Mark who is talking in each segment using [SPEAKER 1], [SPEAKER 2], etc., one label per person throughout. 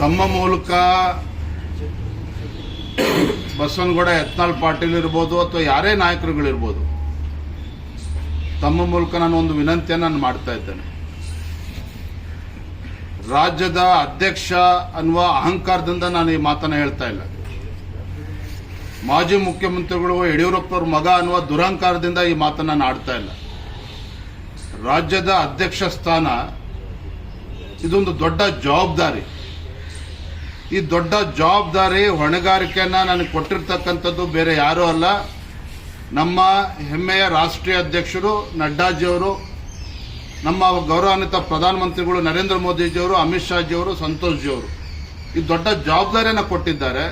[SPEAKER 1] ತಮ್ಮ ಮೂಲಕ ಬಸವನಗೌಡ ಯತ್ನಾಳ್ ಪಾಟೀಲ್ ಇರ್ಬೋದು ಅಥವಾ ಯಾರೇ ನಾಯಕರುಗಳಿರ್ಬೋದು, ತಮ್ಮ ಮೂಲಕ ನಾನು ಒಂದು ವಿನಂತಿಯನ್ನು ನಾನು ಮಾಡ್ತಾ ಇದ್ದೇನೆ. ರಾಜ್ಯದ ಅಧ್ಯಕ್ಷ ಅನ್ನುವ ಅಹಂಕಾರದಿಂದ ನಾನು ಈ ಮಾತನ್ನ ಹೇಳ್ತಾ ಇಲ್ಲ. ಮಾಜಿ ಮುಖ್ಯಮಂತ್ರಿಗಳು, ಯಡಿಯೂರಪ್ಪವ್ರ ಮಗ ಅನ್ನುವ ದುರಹಂಕಾರದಿಂದ ಈ ಮಾತನ್ನ ನಾನು ಆಡ್ತಾ ಇಲ್ಲ. ರಾಜ್ಯದ ಅಧ್ಯಕ್ಷ ಸ್ಥಾನ, ಇದೊಂದು ದೊಡ್ಡ ಜವಾಬ್ದಾರಿ. ಈ ದೊಡ್ಡ ಜವಾಬ್ದಾರಿ ಹೊಣೆಗಾರಿಕೆಯನ್ನು ನನಗೆ ಕೊಟ್ಟಿರ್ತಕ್ಕಂಥದ್ದು ಬೇರೆ ಯಾರೂ ಅಲ್ಲ. ನಮ್ಮ ಹೆಮ್ಮೆಯ ರಾಷ್ಟ್ರೀಯ ಅಧ್ಯಕ್ಷರು ನಡ್ಡಾಜಿಯವರು ನಮ್ಮ ಗೌರವಾನ್ವಿತ ಪ್ರಧಾನಮಂತ್ರಿಗಳು ನರೇಂದ್ರ ಮೋದಿಜಿಯವರು ಅಮಿತ್ ಶಾಜಿಯವರು ಸಂತೋಷ್ಜಿಯವರು ಈ ದೊಡ್ಡ ಜವಾಬ್ದಾರಿಯನ್ನು ಕೊಟ್ಟಿದ್ದಾರೆ.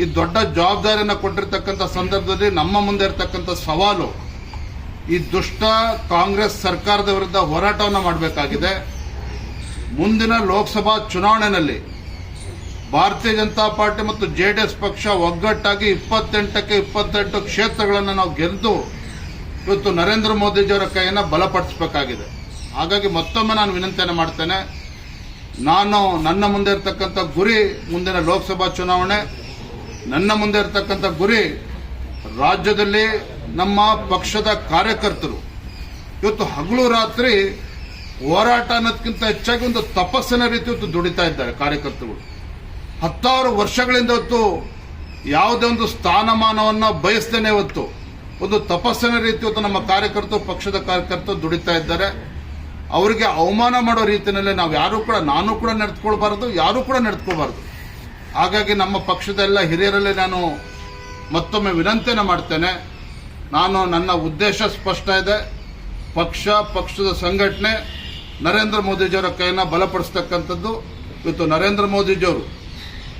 [SPEAKER 1] ಈ ದೊಡ್ಡ ಜವಾಬ್ದಾರಿಯನ್ನು ಕೊಟ್ಟಿರ್ತಕ್ಕಂಥ ಸಂದರ್ಭದಲ್ಲಿ ನಮ್ಮ ಮುಂದೆ ಇರತಕ್ಕಂಥ ಸವಾಲು, ಈ ದುಷ್ಟ ಕಾಂಗ್ರೆಸ್ ಸರ್ಕಾರದ ವಿರುದ್ಧ ಹೋರಾಟವನ್ನು ಮಾಡಬೇಕಾಗಿದೆ. ಮುಂದಿನ ಲೋಕಸಭಾ ಚುನಾವಣೆಯಲ್ಲಿ ಭಾರತೀಯ ಜನತಾ ಪಾರ್ಟಿ ಮತ್ತು ಜೆಡಿಎಸ್ ಪಕ್ಷ ಒಗ್ಗಟ್ಟಾಗಿ ಇಪ್ಪತ್ತೆಂಟಕ್ಕೆ ಇಪ್ಪತ್ತೆಂಟು ಕ್ಷೇತ್ರಗಳನ್ನು ನಾವು ಗೆದ್ದು ಇವತ್ತು ನರೇಂದ್ರ ಮೋದಿಜಿಯವರ ಕೈಯನ್ನು ಬಲಪಡಿಸಬೇಕಾಗಿದೆ. ಹಾಗಾಗಿ ಮತ್ತೊಮ್ಮೆ ನಾನು ವಿನಂತಿಯನ್ನು ಮಾಡ್ತೇನೆ, ನಾನು ನನ್ನ ಮುಂದೆ ಇರತಕ್ಕಂಥ ಗುರಿ ಮುಂದಿನ ಲೋಕಸಭಾ ಚುನಾವಣೆ, ನನ್ನ ಮುಂದೆ ಇರತಕ್ಕಂಥ ಗುರಿ ರಾಜ್ಯದಲ್ಲಿ ನಮ್ಮ ಪಕ್ಷದ ಕಾರ್ಯಕರ್ತರು. ಇವತ್ತು ಹಗಲು ರಾತ್ರಿ ಹೋರಾಟ ಅನ್ನೋದಕ್ಕಿಂತ ಹೆಚ್ಚಾಗಿ ಒಂದು ತಪಸ್ಸಿನ ರೀತಿ ಇವತ್ತು ದುಡಿತಾ ಇದ್ದಾರೆ ಕಾರ್ಯಕರ್ತರುಗಳು. ಹತ್ತಾರು ವರ್ಷಗಳಿಂದ ಹೊತ್ತು ಯಾವುದೇ ಒಂದು ಸ್ಥಾನಮಾನವನ್ನ ಬಯಸ್ತೇನೆ ಇವತ್ತು ಒಂದು ತಪಸ್ಸಿನ ರೀತಿ ಇವತ್ತು ನಮ್ಮ ಕಾರ್ಯಕರ್ತರು, ಪಕ್ಷದ ಕಾರ್ಯಕರ್ತರು ದುಡಿತಾ ಇದ್ದಾರೆ. ಅವರಿಗೆ ಅವಮಾನ ಮಾಡೋ ರೀತಿಯಲ್ಲಿ ನಾವು ಯಾರೂ ಕೂಡ, ನಾನು ಕೂಡ ನಡೆದುಕೊಳ್ಬಾರ್ದು, ಯಾರು ಕೂಡ ನಡೆದುಕೋಬಾರ್ದು ಹಾಗಾಗಿ ನಮ್ಮ ಪಕ್ಷದ ಎಲ್ಲ ಹಿರಿಯರಲ್ಲಿ ನಾನು ಮತ್ತೊಮ್ಮೆ ವಿನಂತಿಯನ್ನು ಮಾಡ್ತೇನೆ. ನಾನು ನನ್ನ ಉದ್ದೇಶ ಸ್ಪಷ್ಟ ಇದೆ. ಪಕ್ಷ, ಪಕ್ಷದ ಸಂಘಟನೆ ನರೇಂದ್ರ ಮೋದಿಜಿಯವರ ಕೈಯನ್ನು ಬಲಪಡಿಸ್ತಕ್ಕಂಥದ್ದು. ಇವತ್ತು ನರೇಂದ್ರ ಮೋದಿಜಿಯವರು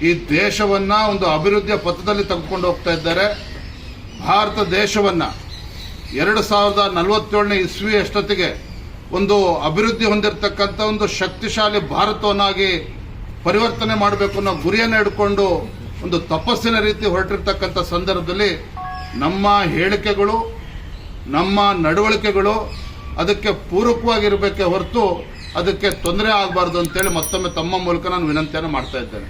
[SPEAKER 1] ಈ ದೇಶವನ್ನ ಒಂದು ಅಭಿವೃದ್ಧಿಯ ಪಥದಲ್ಲಿ ತೆಗೆದುಕೊಂಡು ಹೋಗ್ತಾ ಇದ್ದಾರೆ. ಭಾರತ ದೇಶವನ್ನ ಎರಡು ಸಾವಿರದ ನಲವತ್ತೇಳನೇ ಇಸ್ವಿ ಅಷ್ಟೊತ್ತಿಗೆ ಒಂದು ಅಭಿವೃದ್ಧಿ ಹೊಂದಿರತಕ್ಕಂಥ ಒಂದು ಶಕ್ತಿಶಾಲಿ ಭಾರತವನ್ನಾಗಿ ಪರಿವರ್ತನೆ ಮಾಡಬೇಕು ಅನ್ನೋ ಗುರಿಯನ್ನು ಹಿಡ್ಕೊಂಡು ಒಂದು ತಪಸ್ಸಿನ ರೀತಿ ಹೊರಟಿರ್ತಕ್ಕಂಥ ಸಂದರ್ಭದಲ್ಲಿ ನಮ್ಮ ಹೇಳಿಕೆಗಳು, ನಮ್ಮ ನಡವಳಿಕೆಗಳು ಅದಕ್ಕೆ ಪೂರಕವಾಗಿರಬೇಕೆ ಹೊರತು ಅದಕ್ಕೆ ತೊಂದರೆ ಆಗಬಾರ್ದು ಅಂತೇಳಿ ಮತ್ತೊಮ್ಮೆ ತಮ್ಮ ಮೂಲಕ ನಾನು ವಿನಂತಿಯನ್ನು ಮಾಡ್ತಾ ಇದ್ದೇನೆ.